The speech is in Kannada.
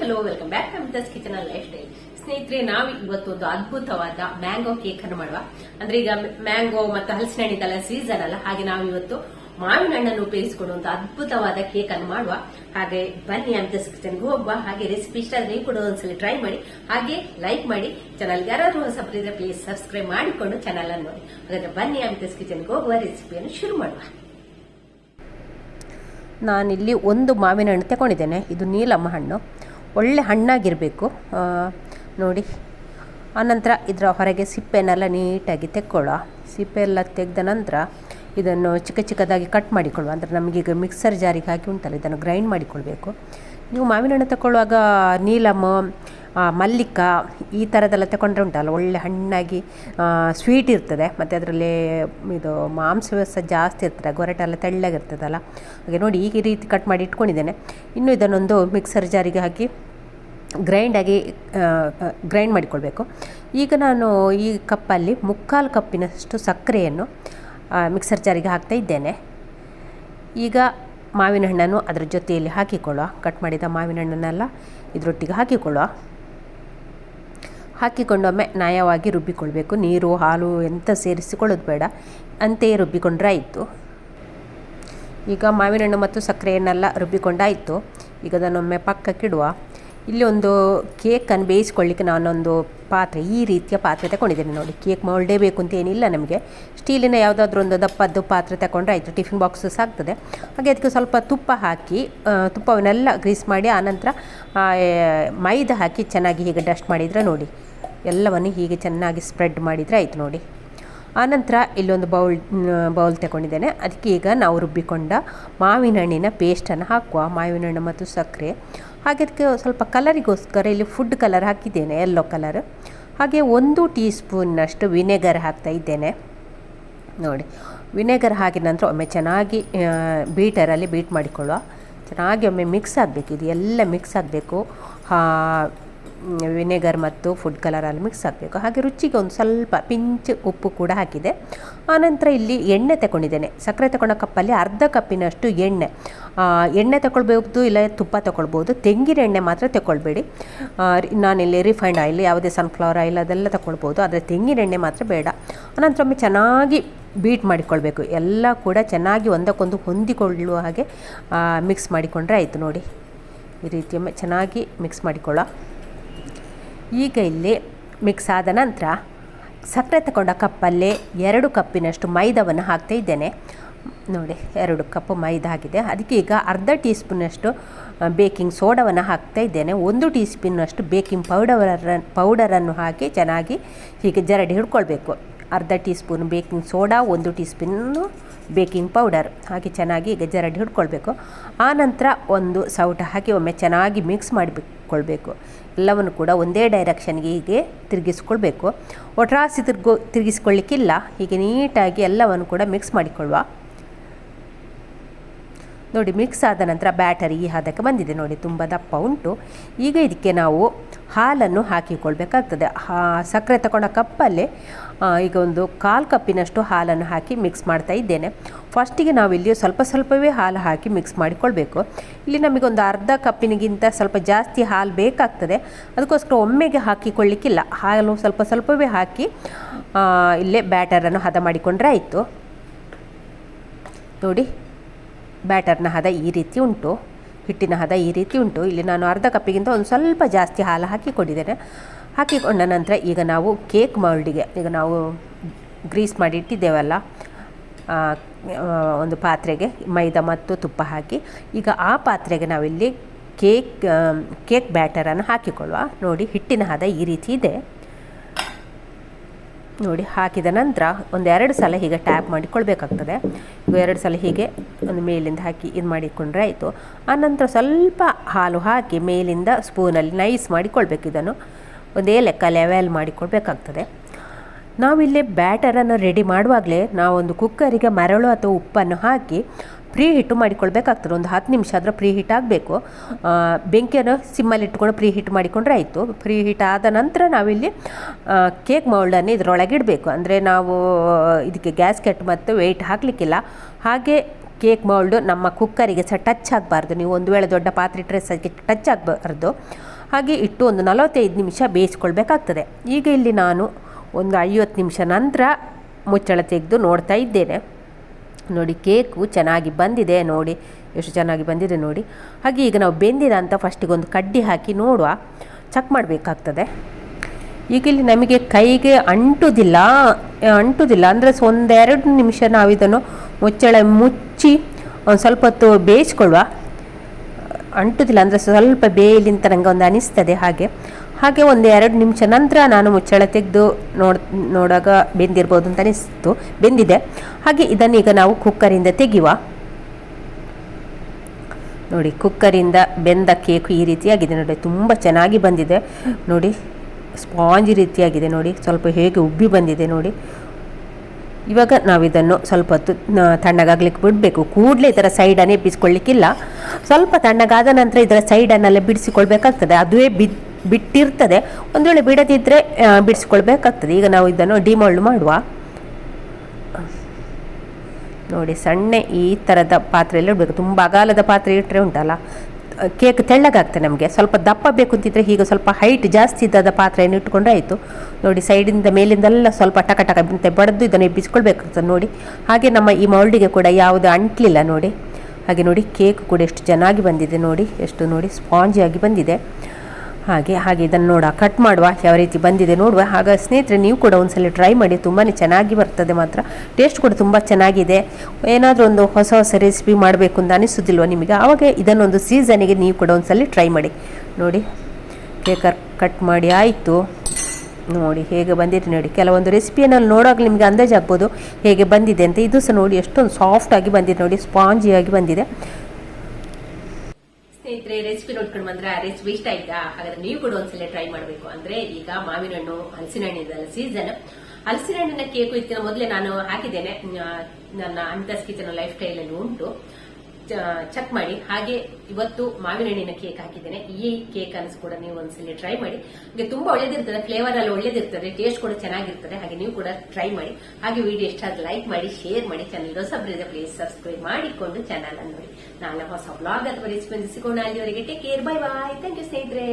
Hello welcome back to Mitha's kitchen life style ಸ್ನೇಹಿತರೆ, ನಾವು ಇವತ್ತು ಒಂದು ಅದ್ಭುತವಾದ ಮ್ಯಾಂಗೋ ಕೇಕ್ ಅನ್ನು ಮಾಡುವ. ಅಂದ್ರೆ ಈಗ ಮ್ಯಾಂಗೋ ಮತ್ತು ಹಲಸಿನ ಹಣ್ಣಿದೆಲ್ಲ ಸೀಸನ್ ಅಲ್ಲ. ಹಾಗೆ ನಾವು ಇವತ್ತು ಮಾವಿನ ಹಣ್ಣನ್ನು ಉಪಯೋಗಿಸಿಕೊಂಡು ಒಂದು ಅದ್ಭುತವಾದ ಕೇಕ್ ಅನ್ನು ಮಾಡುವ. ಹಾಗೆ ಬನ್ನಿ ಅಮಿತಸ್ ಕಿಚನ್ಗೆ ಹೋಗುವ. ಹಾಗೆ ರೆಸಿಪಿ ಇಷ್ಟ ನೀವು ಕೂಡ ಒಂದ್ಸಲ ಟ್ರೈ ಮಾಡಿ. ಹಾಗೆ ಲೈಕ್ ಮಾಡಿ. ಚಾನಲ್ ಯಾರಾದ್ರೂ ಹೊಸ ಇದ್ರೆ ಪ್ಲೀಸ್ ಸಬ್ಸ್ಕ್ರೈಬ್ ಮಾಡಿಕೊಂಡು ಚಾನಲ್ ಅನ್ನು ನೋಡಿ. ಹಾಗಾದ್ರೆ ಬನ್ನಿ ಅಮಿತಸ್ ಕಿಚನ್ಗೆ ಹೋಗುವ ರೆಸಿಪಿಯನ್ನು ಶುರು ಮಾಡುವ. ನಾನಿಲ್ಲಿ ಒಂದು ಮಾವಿನ ಹಣ್ಣು ತಗೊಂಡಿದ್ದೇನೆ. ಇದು ನೀಲಮ್ಮ ಹಣ್ಣು. ಒಳ್ಳೆ ಹಣ್ಣಾಗಿರಬೇಕು. ನೋಡಿ. ಆನಂತರ ಇದರ ಹೊರಗೆ ಸಿಪ್ಪೆನೆಲ್ಲ ನೀಟಾಗಿ ತೆಕ್ಕೊಳ್ಳೋ ಸಿಪ್ಪೆ ಎಲ್ಲ ತೆಗೆದ ನಂತರ ಇದನ್ನು ಚಿಕ್ಕ ಚಿಕ್ಕದಾಗಿ ಕಟ್ ಮಾಡಿಕೊಳ್ಳುವ. ಅಂದರೆ ನಮಗೀಗ ಮಿಕ್ಸರ್ ಜಾರಿಗೆ ಹಾಕಿ ಉಂಟಲ್ಲ ಇದನ್ನು ಗ್ರೈಂಡ್ ಮಾಡಿಕೊಳ್ಬೇಕು. ನೀವು ಮಾವಿನ ಹಣ್ಣು ತಗೊಳ್ಳುವಾಗ ನೀಲಮ್ಮ ಆ, ಮಲ್ಲಿಕ ಈ ಥರದ್ದೆಲ್ಲ ತಗೊಂಡ್ರೆ ಉಂಟಲ್ಲ, ಒಳ್ಳೆ ಹಣ್ಣಾಗಿ ಸ್ವೀಟ್ ಇರ್ತದೆ. ಮತ್ತು ಅದರಲ್ಲಿ ಇದು ಮಾಂಸ ಸಹ ಜಾಸ್ತಿ ಇರ್ತದೆ ಗೊರಟೆಲ್ಲ ತೆಳ್ಳಗಿರ್ತದಲ್ಲ ಹಾಗೆ ನೋಡಿ ಈ ರೀತಿ ಕಟ್ ಮಾಡಿ ಇಟ್ಕೊಂಡಿದ್ದೇನೆ. ಇನ್ನು ಇದನ್ನೊಂದು ಮಿಕ್ಸರ್ ಜಾರಿಗೆ ಹಾಕಿ ಗ್ರೈಂಡಾಗಿ ಗ್ರೈಂಡ್ ಮಾಡಿಕೊಳ್ಬೇಕು. ಈಗ ನಾನು ಈ ಕಪ್ಪಲ್ಲಿ ಮುಕ್ಕಾಲು ಕಪ್ಪಿನಷ್ಟು ಸಕ್ಕರೆಯನ್ನು ಮಿಕ್ಸರ್ ಜಾರಿಗೆ ಹಾಕ್ತಾ ಇದ್ದೇನೆ. ಈಗ ಮಾವಿನ ಹಣ್ಣನ್ನು ಅದರ ಜೊತೆಯಲ್ಲಿ ಹಾಕಿಕೊಳ್ಳುವ. ಕಟ್ ಮಾಡಿದ ಮಾವಿನ ಹಣ್ಣನ್ನೆಲ್ಲ ಇದರೊಟ್ಟಿಗೆ ಹಾಕಿಕೊಳ್ಳುವ. ಹಾಕಿಕೊಂಡೊಮ್ಮೆ ನಯವಾಗಿ ರುಬ್ಬಿಕೊಳ್ಬೇಕು. ನೀರು, ಹಾಲು ಎಂತ ಸೇರಿಸಿಕೊಳ್ಳೋದು ಬೇಡ. ಅಂತೆಯೇ ರುಬ್ಬಿಕೊಂಡ್ರೆ ಆಯಿತು. ಈಗ ಮಾವಿನ ಹಣ್ಣು ಮತ್ತು ಸಕ್ಕರೆಯನ್ನೆಲ್ಲ ರುಬ್ಬಿಕೊಂಡಾಯಿತು. ಈಗ ಅದನ್ನೊಮ್ಮೆ ಪಕ್ಕಕ್ಕಿಡುವ. ಇಲ್ಲಿ ಒಂದು ಕೇಕನ್ನು ಬೇಯಿಸ್ಕೊಳ್ಳಿಕ್ಕೆ ನಾನೊಂದು ಪಾತ್ರೆ, ಈ ರೀತಿಯ ಪಾತ್ರೆ ತಗೊಂಡಿದ್ದೇನೆ ನೋಡಿ. ಕೇಕ್ ಮೌಲ್ಡೇ ಬೇಕು ಅಂತ ಏನಿಲ್ಲ ನಮಗೆ. ಸ್ಟೀಲಿನ ಯಾವುದಾದ್ರೂ ಒಂದು ದಪ್ಪದ್ದು ಪಾತ್ರೆ ತಗೊಂಡ್ರೆ ಆಯಿತು. ಟಿಫಿನ್ ಬಾಕ್ಸ್ ಸಾಕ್ತದೆ. ಹಾಗೆ ಅದಕ್ಕೆ ಸ್ವಲ್ಪ ತುಪ್ಪ ಹಾಕಿ ತುಪ್ಪವನ್ನೆಲ್ಲ ಗ್ರೀಸ್ ಮಾಡಿ, ಆನಂತರ ಮೈದಾ ಹಾಕಿ ಚೆನ್ನಾಗಿ ಹೀಗೆ ಡಸ್ಟ್ ಮಾಡಿದರೆ ನೋಡಿ. ಎಲ್ಲವನ್ನು ಹೀಗೆ ಚೆನ್ನಾಗಿ ಸ್ಪ್ರೆಡ್ ಮಾಡಿದರೆ ಆಯಿತು ನೋಡಿ. ಆನಂತರ ಇಲ್ಲೊಂದು ಬೌಲ್ ಬೌಲ್ ತಗೊಂಡಿದ್ದೇನೆ. ಅದಕ್ಕೆ ಈಗ ನಾವು ರುಬ್ಬಿಕೊಂಡ ಮಾವಿನ ಹಣ್ಣಿನ ಪೇಸ್ಟನ್ನು ಹಾಕುವ ಮಾವಿನ ಹಣ್ಣು ಮತ್ತು ಸಕ್ಕರೆ. ಹಾಗೆ ಅದಕ್ಕೆ ಸ್ವಲ್ಪ ಕಲರಿಗೋಸ್ಕರ ಇಲ್ಲಿ ಫುಡ್ ಕಲರ್ ಹಾಕಿದ್ದೇನೆ ಯೆಲ್ಲೋ ಕಲರ್ ಹಾಗೆ ಒಂದು ಟೀ ಸ್ಪೂನ್ನಷ್ಟು ವಿನೆಗರ್ ಹಾಕ್ತಾ ಇದ್ದೇನೆ. ನೋಡಿ ವಿನೆಗರ್ ಹಾಕಿದ ನಂತರ ಒಮ್ಮೆ ಚೆನ್ನಾಗಿ ಬೀಟರಲ್ಲಿ ಬೀಟ್ ಮಾಡಿಕೊಳ್ಳುವ. ಚೆನ್ನಾಗಿ ಒಮ್ಮೆ ಮಿಕ್ಸ್ ಆಗಬೇಕು, ಇದು ಎಲ್ಲ ಮಿಕ್ಸ್ ಆಗಬೇಕು. ವಿನೆಗರ್ ಮತ್ತು ಫುಡ್ ಕಲರಲ್ಲಿ ಮಿಕ್ಸ್ ಹಾಕಬೇಕು. ಹಾಗೆ ರುಚಿಗೆ ಒಂದು ಸ್ವಲ್ಪ ಪಿಂಚ್ ಉಪ್ಪು ಕೂಡ ಹಾಕಿದೆ. ಆನಂತರ ಇಲ್ಲಿ ಎಣ್ಣೆ ತಗೊಂಡಿದ್ದೇನೆ ಸಕ್ಕರೆ ತಗೊಂಡ ಕಪ್ಪಲ್ಲಿ ಅರ್ಧ ಕಪ್ಪಿನಷ್ಟು ಎಣ್ಣೆ. ಎಣ್ಣೆ ತಗೊಳ್ಬೋದು ಇಲ್ಲ ತುಪ್ಪ ತಗೊಳ್ಬೋದು ತೆಂಗಿನ ಎಣ್ಣೆ ಮಾತ್ರ ತಗೊಳ್ಬೇಡಿ. ನಾನಿಲ್ಲಿ ರಿಫೈಂಡ್ ಆಯಿಲ್, ಯಾವುದೇ ಸನ್ಫ್ಲವರ್ ಆಯಿಲ್ ಅದೆಲ್ಲ ತಗೊಳ್ಬೋದು ಆದರೆ ತೆಂಗಿನ ಎಣ್ಣೆ ಮಾತ್ರ ಬೇಡ. ಆನಂತರ ಒಮ್ಮೆ ಚೆನ್ನಾಗಿ ಬೀಟ್ ಮಾಡಿಕೊಳ್ಬೇಕು. ಎಲ್ಲ ಕೂಡ ಚೆನ್ನಾಗಿ ಒಂದಕ್ಕೊಂದು ಹೊಂದಿಕೊಳ್ಳುವ ಹಾಗೆ ಮಿಕ್ಸ್ ಮಾಡಿಕೊಂಡ್ರೆ ಆಯಿತು ನೋಡಿ. ಈ ರೀತಿಯೊಮ್ಮೆ ಚೆನ್ನಾಗಿ ಮಿಕ್ಸ್ ಮಾಡಿಕೊಳ್ಳ. ಈಗ ಇಲ್ಲಿ ಮಿಕ್ಸ್ ಆದ ನಂತರ ಸಕ್ಕರೆ ತಗೊಂಡ ಕಪ್ಪಲ್ಲೇ ಎರಡು ಕಪ್ಪಿನಷ್ಟು ಮೈದಾವನ್ನು ಹಾಕ್ತಾ ಇದ್ದೇನೆ. ನೋಡಿ, ಎರಡು ಕಪ್ ಮೈದಾ ಆಗಿದೆ. ಅದಕ್ಕೆ ಈಗ ಅರ್ಧ ಟೀ ಸ್ಪೂನಷ್ಟು ಬೇಕಿಂಗ್ ಸೋಡಾವನ್ನು ಹಾಕ್ತಾ ಇದ್ದೇನೆ. ಒಂದು ಟೀ ಸ್ಪೂನಷ್ಟು ಬೇಕಿಂಗ್ ಪೌಡರ್ ಪೌಡರನ್ನು ಹಾಕಿ ಚೆನ್ನಾಗಿ ಹೀಗೆ ಜರಡಿ ಹಿಡ್ಕೊಳ್ಬೇಕು. ಅರ್ಧ ಟೀ ಸ್ಪೂನ್ ಬೇಕಿಂಗ್ ಸೋಡಾ, ಒಂದು ಟೀ ಸ್ಪೂನು ಬೇಕಿಂಗ್ ಪೌಡರ್. ಹಾಕಿ ಚೆನ್ನಾಗಿ ಈಗ ಜರಡಿ ಹಿಡ್ಕೊಳ್ಬೇಕು. ಆನಂತರ ಒಂದು ಸೌಟ ಹಾಕಿ ಒಮ್ಮೆ ಚೆನ್ನಾಗಿ ಮಿಕ್ಸ್ ಮಾಡಿಕೊಳ್ಬೇಕು ಎಲ್ಲವನ್ನು ಕೂಡ ಒಂದೇ ಡೈರೆಕ್ಷನ್ಗೆ ಹೀಗೆ ತಿರುಗಿಸ್ಕೊಳ್ಬೇಕು. ಒಟ್ರಾಸಿ ತಿರ್ಗೋ ತಿರುಗಿಸ್ಕೊಳ್ಳಿಕ್ಕಿಲ್ಲ ಹೀಗೆ ನೀಟಾಗಿ ಎಲ್ಲವನ್ನು ಕೂಡ ಮಿಕ್ಸ್ ಮಾಡಿಕೊಳ್ಳುವ. ನೋಡಿ, ಮಿಕ್ಸ್ ಆದ ನಂತರ ಬ್ಯಾಟರಿ ಈ ಹದಕ್ಕೆ ಬಂದಿದೆ. ನೋಡಿ, ತುಂಬ ದಪ್ಪ ಉಂಟು. ಈಗ ಇದಕ್ಕೆ ನಾವು ಹಾಲನ್ನು ಹಾಕಿಕೊಳ್ಬೇಕಾಗ್ತದೆ. ಹಾ ಸಕ್ಕರೆ ತಗೊಂಡ ಕಪ್ಪಲ್ಲಿ ಈಗ ಒಂದು ಕಾಲು ಕಪ್ಪಿನಷ್ಟು ಹಾಲನ್ನು ಹಾಕಿ ಮಿಕ್ಸ್ ಮಾಡ್ತಾ ಇದ್ದೇನೆ. ಫಸ್ಟಿಗೆ ನಾವಿಲ್ಲಿ ಸ್ವಲ್ಪ ಸ್ವಲ್ಪವೇ ಹಾಲು ಹಾಕಿ ಮಿಕ್ಸ್ ಮಾಡಿಕೊಳ್ಬೇಕು. ಇಲ್ಲಿ ನಮಗೊಂದು ಅರ್ಧ ಕಪ್ಪಿನಿಗಿಂತ ಸ್ವಲ್ಪ ಜಾಸ್ತಿ ಹಾಲು ಬೇಕಾಗ್ತದೆ. ಅದಕ್ಕೋಸ್ಕರ ಒಮ್ಮೆಗೆ ಹಾಕಿಕೊಳ್ಳಿಕ್ಕಿಲ್ಲ. ಹಾಲು ಸ್ವಲ್ಪ ಸ್ವಲ್ಪವೇ ಹಾಕಿ ಇಲ್ಲೇ ಬ್ಯಾಟರನ್ನು ಹದ ಮಾಡಿಕೊಂಡ್ರೆ ಆಯಿತು. ನೋಡಿ, ಬ್ಯಾಟರ್ನ ಹದ ಈ ರೀತಿ ಉಂಟು. ಹಿಟ್ಟಿನ ಹದ ಈ ರೀತಿ ಉಂಟು. ಇಲ್ಲಿ ನಾನು ಅರ್ಧ ಕಪ್ಪಿಗಿಂತ ಒಂದು ಸ್ವಲ್ಪ ಜಾಸ್ತಿ ಹಾಲು ಹಾಕಿಕೊಂಡಿದ್ದೇನೆ ಹಾಕಿಕೊಂಡ ನಂತರ ಈಗ ನಾವು ಕೇಕ್ ಮೌಲ್ಡಿಗೆ ಈಗ ನಾವು ಗ್ರೀಸ್ ಮಾಡಿ ಇಟ್ಟಿದ್ದೇವಲ್ಲ ಒಂದು ಪಾತ್ರೆಗೆ ಮೈದಾ ಮತ್ತು ತುಪ್ಪ ಹಾಕಿ, ಈಗ ಆ ಪಾತ್ರೆಗೆ ನಾವಿಲ್ಲಿ ಕೇಕ್ ಕೇಕ್ ಬ್ಯಾಟರನ್ನು ಹಾಕಿಕೊಳ್ಳುವ. ನೋಡಿ, ಹಿಟ್ಟಿನ ಹದ ಈ ರೀತಿ ಇದೆ. ನೋಡಿ, ಹಾಕಿದ ನಂತರ ಒಂದು ಎರಡು ಸಲ ಹೀಗೆ ಟ್ಯಾಪ್ ಮಾಡಿಕೊಳ್ಬೇಕಾಗ್ತದೆ. ಎರಡು ಸಲ ಹೀಗೆ ಒಂದು ಮೇಲಿಂದ ಹಾಕಿ ಇದು ಮಾಡಿಕೊಂಡ್ರೆ ಆಯಿತು. ಆನಂತರ ಸ್ವಲ್ಪ ಹಾಲು ಹಾಕಿ ಮೇಲಿಂದ ಸ್ಪೂನಲ್ಲಿ ನೈಸ್ ಮಾಡಿಕೊಳ್ಬೇಕು ಇದನ್ನು. ಒಂದೇ ಲೆಕ್ಕ ಲೆವೆಲ್ ಮಾಡಿಕೊಳ್ಬೇಕಾಗ್ತದೆ. ನಾವಿಲ್ಲಿ ಬ್ಯಾಟರನ್ನು ರೆಡಿ ಮಾಡುವಾಗಲೇ ನಾವೊಂದು ಕುಕ್ಕರಿಗೆ ಮರಳು ಅಥವಾ ಉಪ್ಪನ್ನು ಹಾಕಿ ಪ್ರೀ ಹಿಟ್ಟು ಮಾಡಿಕೊಳ್ಬೇಕಾಗ್ತದೆ. ಒಂದು ಹತ್ತು ನಿಮಿಷ ಆದ್ರೆ ಪ್ರೀ ಹೀಟ್ ಆಗಬೇಕು. ಬೆಂಕಿಯನ್ನು ಸಿಮ್ಮಲ್ಲಿ ಇಟ್ಕೊಂಡು ಪ್ರೀ ಹೀಟ್ ಮಾಡಿಕೊಂಡ್ರೆ ಆಯಿತು. ಪ್ರೀ ಹೀಟ್ ಆದ ನಂತರ ನಾವಿಲ್ಲಿ ಕೇಕ್ ಮೌಲ್ಡನ್ನು ಇದರೊಳಗೆ ಇಡಬೇಕು. ಅಂದರೆ ನಾವು, ಇದಕ್ಕೆ ಗ್ಯಾಸ್ ಕೆಟ್ ಮತ್ತು ವೆಯ್ಟ್ ಹಾಕಲಿಕ್ಕಿಲ್ಲ. ಹಾಗೆ ಕೇಕ್ ಮೌಲ್ಡು ನಮ್ಮ ಕುಕ್ಕರಿಗೆ ಸಹ ಟಚ್ ಆಗಬಾರ್ದು. ನೀವು ಒಂದು ವೇಳೆ ದೊಡ್ಡ ಪಾತ್ರೆ ಇಟ್ಟರೆ ಸಹ ಟಚ್ ಆಗಬಾರ್ದು. ಹಾಗೆ ಇಟ್ಟು ಒಂದು ನಲವತ್ತೈದು ನಿಮಿಷ ಬೇಯಿಸ್ಕೊಳ್ಬೇಕಾಗ್ತದೆ. ಈಗ ಇಲ್ಲಿ ನಾನು ಒಂದು ಐವತ್ತು ನಿಮಿಷ ನಂತರ ಮುಚ್ಚಳ ತೆಗೆದು ನೋಡ್ತಾ ಇದ್ದೇನೆ. ನೋಡಿ ಕೇಕು ಚೆನ್ನಾಗಿ ಬಂದಿದೆ ನೋಡಿ, ಎಷ್ಟು ಚೆನ್ನಾಗಿ ಬಂದಿದೆ ನೋಡಿ. ಹಾಗೆ ಈಗ ನಾವು ಬೆಂದಿದ ಅಂತ ಫಸ್ಟಿಗೆ ಒಂದು ಕಡ್ಡಿ ಹಾಕಿ ನೋಡುವ ಚೆಕ್ ಮಾಡಬೇಕಾಗ್ತದೆ. ಈಗ ಇಲ್ಲಿ ನಮಗೆ ಕೈಗೆ ಅಂಟುದಿಲ್ಲ ಅಂಟುವುದಿಲ್ಲ ಅಂದರೆ ಒಂದೆರಡು ನಿಮಿಷ ನಾವು ಇದನ್ನು ಮುಚ್ಚಳ, ಮುಚ್ಚಿ ಒಂದು ಸ್ವಲ್ಪ ಹೊತ್ತು ಬೇಯಿಸ್ಕೊಳ್ಳುವ. ಅಂಟುದಿಲ್ಲ, ಅಂದರೆ ಸ್ವಲ್ಪ ಬೇಯಲಿ ಅಂತ ನನಗೆ ಒಂದು ಅನಿಸ್ತದೆ ಹಾಗೆ. ಹಾಗೆ ಒಂದು ಎರಡು ನಿಮಿಷ ನಂತರ ನಾನು ಮುಚ್ಚಳ ತೆಗೆದು ನೋಡ್, ನೋಡಾಗ ಬೆಂದಿರ್ಬೋದು ಅಂತ ಅನಿಸ್ತು, ಬೆಂದಿದೆ. ಹಾಗೆ ಇದನ್ನೀಗ ನಾವು ಕುಕ್ಕರಿಂದ ತೆಗೆಯುವ. ನೋಡಿ, ಕುಕ್ಕರಿಂದ ಬೆಂದ ಕೇಕು ಈ ರೀತಿಯಾಗಿದೆ. ನೋಡಿ, ತುಂಬ ಚೆನ್ನಾಗಿ ಬಂದಿದೆ. ನೋಡಿ, ಸ್ಪಾಂಜ್ ರೀತಿಯಾಗಿದೆ. ನೋಡಿ, ಸ್ವಲ್ಪ ಹೇಗೆ ಉಬ್ಬಿ ಬಂದಿದೆ. ನೋಡಿ, ಇವಾಗ ನಾವು ಇದನ್ನು ಸ್ವಲ್ಪ ಹೊತ್ತು ತಣ್ಣಗಾಗ್ಲಿಕ್ಕೆ ಬಿಡಬೇಕು. ಕೂಡಲೇ ಇದರ ಸೈಡನ್ನೇ ಎಬ್ಬಿಸ್ಕೊಳ್ಳಿಕ್ಕಿಲ್ಲ ಸ್ವಲ್ಪ ತಣ್ಣಗಾದ ನಂತರ ಇದರ ಸೈಡನ್ನೆಲ್ಲ ಬಿಡಿಸಿಕೊಳ್ಬೇಕಾಗ್ತದೆ. ಅದುವೇ ಬಿದ್ ಬಿಟ್ಟಿರ್ತದೆ. ಒಂದು ವೇಳೆ ಬಿಡದಿದ್ದರೆ ಬಿಡಿಸ್ಕೊಳ್ಬೇಕಾಗ್ತದೆ. ಈಗ ನಾವು ಇದನ್ನು ಡಿಮೋಲ್ಡ್ ಮಾಡುವ. ನೋಡಿ, ಸಣ್ಣ ಈ ಥರದ ಪಾತ್ರೆಯಲ್ಲಿ ಇಡಬೇಕು ತುಂಬ ಅಗಾಲದ ಪಾತ್ರೆ ಇಟ್ಟರೆ ಉಂಟಲ್ಲ. ಕೇಕ್ ತೆಳ್ಳಗಾಗ್ತದೆ ನಮಗೆ. ಸ್ವಲ್ಪ ದಪ್ಪ ಬೇಕು ಅಂತಿದ್ರೆ ಹೀಗೆ ಸ್ವಲ್ಪ ಹೈಟ್ ಜಾಸ್ತಿ ಇದ್ದಾದ ಪಾತ್ರೆಯನ್ನು ಇಟ್ಕೊಂಡ್ರೆ ಆಯಿತು. ನೋಡಿ, ಸೈಡಿಂದ ಮೇಲಿಂದೆಲ್ಲ ಸ್ವಲ್ಪ ಟಕ ಟಕ ಅಂತ ಬಡ್ದು ಇದನ್ನು ಎಬ್ಬಿಸ್ಕೊಳ್ಬೇಕಾಗ್ತದೆ ನೋಡಿ. ಹಾಗೆ ನಮ್ಮ ಈ ಮೌಲ್ಡಿಗೆ ಕೂಡ ಯಾವುದು ಅಂಟ್ಲಿಲ್ಲ ನೋಡಿ. ಹಾಗೆ ನೋಡಿ, ಕೇಕ್ ಕೂಡ ಎಷ್ಟು ಚೆನ್ನಾಗಿ ಬಂದಿದೆ ನೋಡಿ. ಎಷ್ಟು ನೋಡಿ ಸ್ಪಾಂಜಿಯಾಗಿ ಬಂದಿದೆ. ಹಾಗೆ ಹಾಗೆ ಇದನ್ನು ನೋಡುವ ಕಟ್ ಮಾಡುವ, ಯಾವ ರೀತಿ ಬಂದಿದೆ ನೋಡುವ. ಹಾಗೆ ಸ್ನೇಹಿತರೆ, ನೀವು ಕೂಡ ಒಂದ್ಸಲ ಟ್ರೈ ಮಾಡಿ ತುಂಬಾ ಚೆನ್ನಾಗಿ ಬರ್ತದೆ ಮಾತ್ರ. ಟೇಸ್ಟ್ ಕೂಡ ತುಂಬ ಚೆನ್ನಾಗಿದೆ. ಏನಾದರೂ ಒಂದು ಹೊಸ ಹೊಸ ರೆಸಿಪಿ ಮಾಡಬೇಕು ಅಂತ ಅನಿಸೋದಿಲ್ವ ನಿಮಗೆ? ಆವಾಗ ಇದನ್ನೊಂದು ಸೀಸನಿಗೆ ನೀವು ಕೂಡ ಒಂದ್ಸಲ ಟ್ರೈ ಮಾಡಿ. ನೋಡಿ ಕೇಕ್ ಕಟ್ ಮಾಡಿ, ಆಯಿತು. ನೋಡಿ, ಹೇಗೆ ಬಂದಿದೆ ನೋಡಿ. ಕೆಲವೊಂದು ರೆಸಿಪಿಯನ್ನು ನೋಡೋಕೆ ನಿಮಗೆ ಅಂದಾಜಾಗ್ಬೋದು ಹೇಗೆ ಬಂದಿದೆ ಅಂತ. ಇದು ಸಹ ನೋಡಿ, ಎಷ್ಟೊಂದು ಸಾಫ್ಟಾಗಿ ಬಂದಿದೆ ನೋಡಿ ಸ್ಪಾಂಜಿಯಾಗಿ ಬಂದಿದೆ. ಸ್ನೇಹಿತರೆ ರೆಸಿಪಿ ನೋಡ್ಕೊಂಡು ಬಂದ್ರೆ ರೆಸಿಪಿ ಇಷ್ಟ ಆಯ್ತಾ? ಹಾಗಾದ್ರೆ ನೀವು ಕೂಡ ಒಂದ್ಸಲ ಟ್ರೈ ಮಾಡಬೇಕು. ಅಂದ್ರೆ ಈಗ ಮಾವಿನ ಹಣ್ಣು ಹಲಸಿನ ಹಣ್ಣಿನ ಸೀಸನ್ ಹಲಸಿನ ಹಣ್ಣಿನ ಕೇಕು ಇತ್ತಿನ ಮೊದಲೇ ನಾನು ಹಾಕಿದ್ದೇನೆ. ನನ್ನ ಅಂತಸ್ ಕಿಚನ್ ಲೈಫ್ ಸ್ಟೈಲ್ ಅಲ್ಲಿ ಉಂಟು. ಚೆಕ್ ಮಾಡಿ. ಹಾಗೆ ಇವತ್ತು ಮಾವಿನ ಹಣ್ಣಿನ ಕೇಕ್ ಹಾಕಿದ್ದೇನೆ. ಈ ಕೇಕ್ ಅನ್ನು ಕೂಡ ನೀವು ಒಂದ್ಸಲಿ ಟ್ರೈ ಮಾಡಿ. ಹಾಗೆ ತುಂಬಾ ಒಳ್ಳೇದಿರ್ತದೆ ಫ್ಲೇವರ್ ಅಲ್ಲಿ ಒಳ್ಳೇದಿರ್ತದೆ ಟೇಸ್ಟ್ ಕೂಡ ಚೆನ್ನಾಗಿರ್ತದೆ. ಹಾಗೆ ನೀವು ಕೂಡ ಟ್ರೈ ಮಾಡಿ. ಹಾಗೆ ವಿಡಿಯೋ ಇಷ್ಟ ಆದ್ರೆ ಲೈಕ್ ಮಾಡಿ ಶೇರ್ ಮಾಡಿ. ಚಾನಲ್ ಹೊಸಬ್ರಿದೆ ಪ್ಲೀಸ್ ಸಬ್ಸ್ಕ್ರೈಬ್ ಮಾಡಿಕೊಂಡು ಚಾನಲ್ ನೋಡಿ. ನಾಳೆ ಹೊಸ ಬ್ಲಾಗ್ ಅಥವಾ ರೆಸಿಪಿ ಸಿಗೋಣ ಅಲ್ಲಿವರೆಗೆ. Take care bye bye thank you ಸ್ನೇಹಿತರೆ.